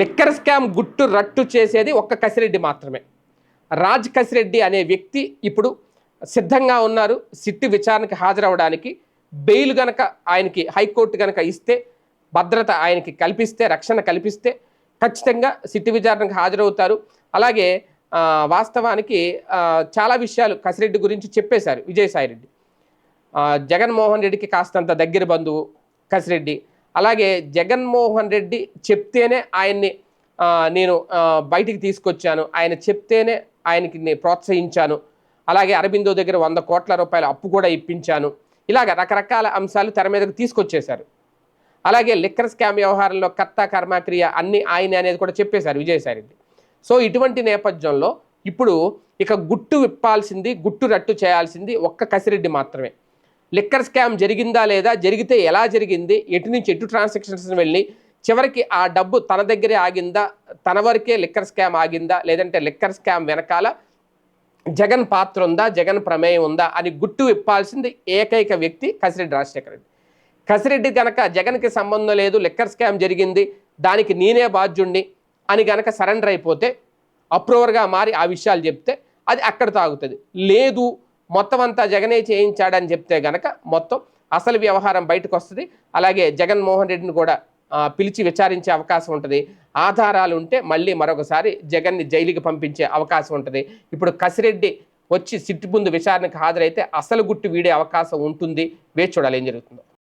Liquor scam గుట్టు రట్టు చేసేది ఒక్క కసిరెడ్డి మాత్రమే. రాజ్ కసిరెడ్డి అనే వ్యక్తి ఇప్పుడు సిద్ధంగా ఉన్నారు. సిట్టు విచారణకి హాజరవడానికి బెయిల్ గనక ఆయనకి హైకోర్టు గనక ఇస్తే భద్రత ఆయనకి కల్పిస్తే రక్షణ కల్పిస్తే ఖచ్చితంగా సిట్టు విచారణకు హాజరవుతారు. అలాగే వాస్తవానికి చాలా విషయాలు కసిరెడ్డి గురించి చెప్పేశారు విజయసాయిరెడ్డి జగన్మోహన్ రెడ్డికి కాస్తంత దగ్గర బంధువు కసిరెడ్డి. అలాగే జగన్మోహన్ రెడ్డి చెప్తేనే ఆయన్ని నేను బయటికి తీసుకొచ్చాను. ఆయన చెప్తేనే ఆయనకి నేను ప్రోత్సహించాను. అలాగే అరబిందో దగ్గర వంద కోట్ల రూపాయల అప్పు కూడా ఇప్పించాను. ఇలాగ రకరకాల అంశాలు తెర మీదకు తీసుకొచ్చేశారు. అలాగే లిక్కర్ స్కామ్ వ్యవహారంలో కర్త కర్మక్రియ అన్ని ఆయన అనేది కూడా చెప్పేశారు విజయసాయిరెడ్డి. సో ఇటువంటి నేపథ్యంలో ఇప్పుడు ఇక గుట్టు విప్పాల్సింది గుట్టు రట్టు చేయాల్సింది ఒక్క కసిరెడ్డి మాత్రమే. లిక్కర్ స్కామ్ జరిగిందా లేదా జరిగితే ఎలా జరిగింది ఎటు నుంచి ఎటు ట్రాన్సాక్షన్స్ వెళ్ళి చివరికి ఆ డబ్బు తన దగ్గరే ఆగిందా తన వరకే లిక్కర్ స్కామ్ ఆగిందా లేదంటే లిక్కర్ స్కామ్ వెనకాల జగన్ పాత్ర ఉందా జగన్ ప్రమేయం ఉందా అని గుట్టు విప్పాల్సింది ఏకైక వ్యక్తి కసిరెడ్డి రాజశేఖర రెడ్డి. కసిరెడ్డి కనుక జగన్కి సంబంధం లేదు లిక్కర్ స్కామ్ జరిగింది దానికి నేనే బాధ్యుణ్ణి అని గనక సరెండర్ అయిపోతే అప్రూవర్గా మారి ఆ విషయాలు చెప్తే అది అక్కడ తాగుతుంది. లేదు మొత్తం అంతా జగనే చేయించాడని చెప్తే గనక మొత్తం అసలు వ్యవహారం బయటకు వస్తుంది అలాగే జగన్మోహన్ రెడ్డిని కూడా పిలిచి విచారించే అవకాశం ఉంటుంది. ఆధారాలు ఉంటే మళ్ళీ మరొకసారి జగన్ని జైలుకి పంపించే అవకాశం ఉంటుంది. ఇప్పుడు కసిరెడ్డి వచ్చి సిట్టు ముందు విచారణకు హాజరైతే అసలు గుట్టు వీడే అవకాశం ఉంటుంది. వేచి చూడాలి ఏం జరుగుతుందో.